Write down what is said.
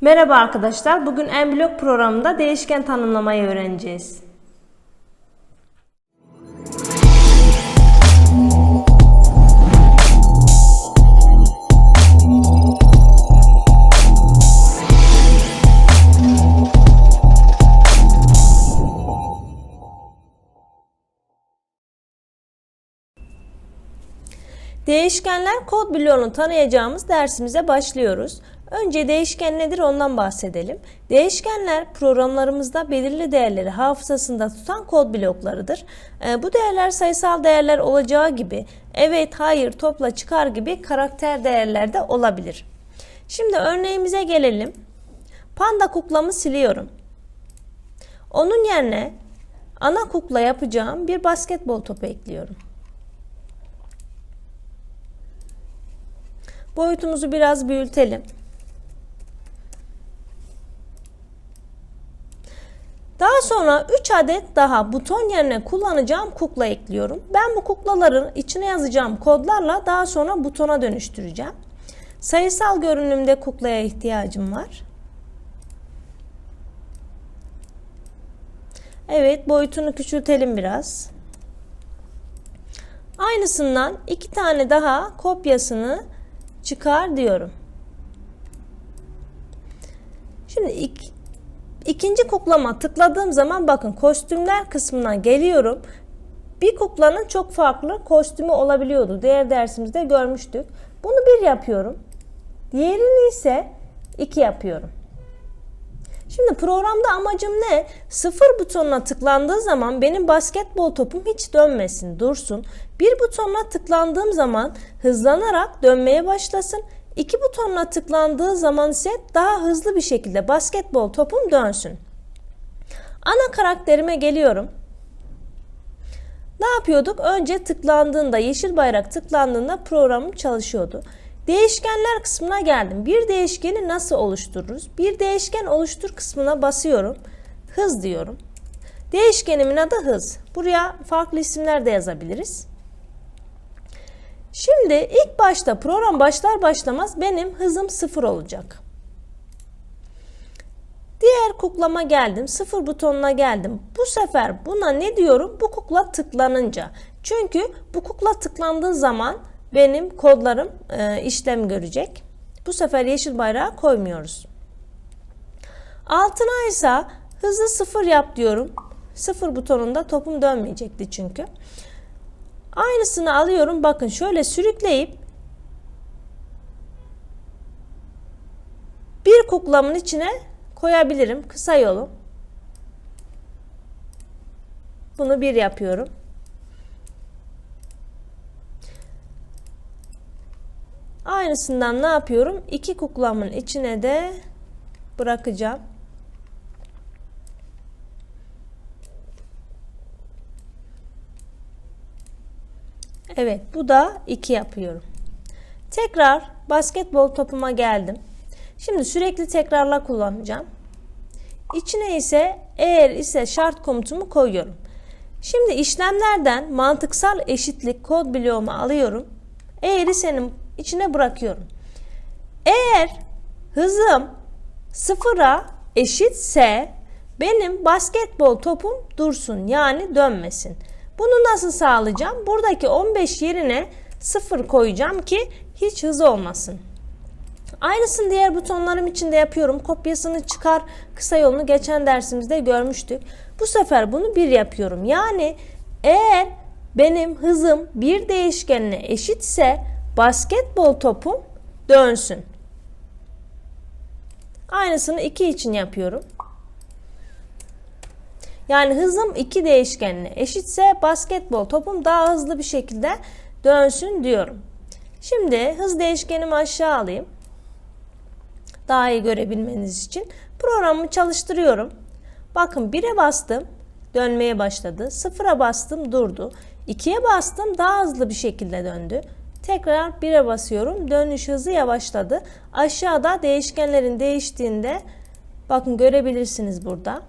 Merhaba arkadaşlar. Bugün Enblok programında değişken tanımlamayı öğreneceğiz. Değişkenler kod bloğunu tanıyacağımız dersimize başlıyoruz. Önce değişken nedir ondan bahsedelim. Değişkenler programlarımızda belirli değerleri hafızasında tutan kod bloklarıdır. Ee, bu değerler sayısal değerler olacağı gibi evet, hayır, topla, çıkar gibi karakter değerler de olabilir. Şimdi örneğimize gelelim. Panda kuklamı siliyorum. Onun yerine ana kukla yapacağım bir basketbol topu ekliyorum. Boyutumuzu biraz büyütelim. Daha sonra 3 adet daha buton yerine kullanacağım kukla ekliyorum. Ben bu kuklaların içine yazacağım kodlarla daha sonra butona dönüştüreceğim. Sayısal görünümde kuklaya ihtiyacım var. Evet boyutunu küçültelim biraz. Aynısından iki tane daha kopyasını çıkar diyorum. Şimdi ik, ikinci kuklama tıkladığım zaman bakın kostümler kısmına geliyorum. Bir kuklanın çok farklı kostümü olabiliyordu. Diğer dersimizde görmüştük. Bunu bir yapıyorum. Diğerini ise iki yapıyorum. Şimdi programda amacım ne? Sıfır butonuna tıklandığı zaman benim basketbol topum hiç dönmesin, dursun. Bir butonuna tıklandığım zaman hızlanarak dönmeye başlasın. İki butonuna tıklandığı zaman ise daha hızlı bir şekilde basketbol topum dönsün. Ana karakterime geliyorum. Ne yapıyorduk? Önce tıklandığında, yeşil bayrak tıklandığında programım çalışıyordu. Değişkenler kısmına geldim. Bir değişkeni nasıl oluştururuz? Bir değişken oluştur kısmına basıyorum. Hız diyorum. Değişkenimin adı hız. Buraya farklı isimler de yazabiliriz. Şimdi ilk başta program başlar başlamaz benim hızım sıfır olacak. Diğer kuklama geldim. Sıfır butonuna geldim. Bu sefer buna ne diyorum? Bu kukla tıklanınca. Çünkü bu kukla tıklandığı zaman benim kodlarım e, işlem görecek. Bu sefer yeşil bayrağı koymuyoruz. Altına ise hızlı sıfır yap diyorum. Sıfır butonunda topum dönmeyecekti çünkü. Aynısını alıyorum. Bakın şöyle sürükleyip bir kuklamın içine koyabilirim. Kısa yolu. Bunu bir yapıyorum. Aynısından ne yapıyorum? İki kuklamın içine de bırakacağım. Evet bu da 2 yapıyorum. Tekrar basketbol topuma geldim. Şimdi sürekli tekrarla kullanacağım. İçine ise eğer ise şart komutumu koyuyorum. Şimdi işlemlerden mantıksal eşitlik kod bloğumu alıyorum. Eğer senin içine bırakıyorum. Eğer hızım sıfıra eşitse benim basketbol topum dursun yani dönmesin. Bunu nasıl sağlayacağım? Buradaki 15 yerine 0 koyacağım ki hiç hız olmasın. Aynısını diğer butonlarım için de yapıyorum. Kopyasını çıkar kısa yolunu geçen dersimizde görmüştük. Bu sefer bunu 1 yapıyorum. Yani eğer benim hızım bir değişkenine eşitse basketbol topum dönsün. Aynısını 2 için yapıyorum. Yani hızım iki değişkenine eşitse basketbol topum daha hızlı bir şekilde dönsün diyorum. Şimdi hız değişkenimi aşağı alayım. Daha iyi görebilmeniz için. Programımı çalıştırıyorum. Bakın 1'e bastım dönmeye başladı. 0'a bastım durdu. 2'ye bastım daha hızlı bir şekilde döndü. Tekrar 1'e basıyorum. Dönüş hızı yavaşladı. Aşağıda değişkenlerin değiştiğinde bakın görebilirsiniz burada.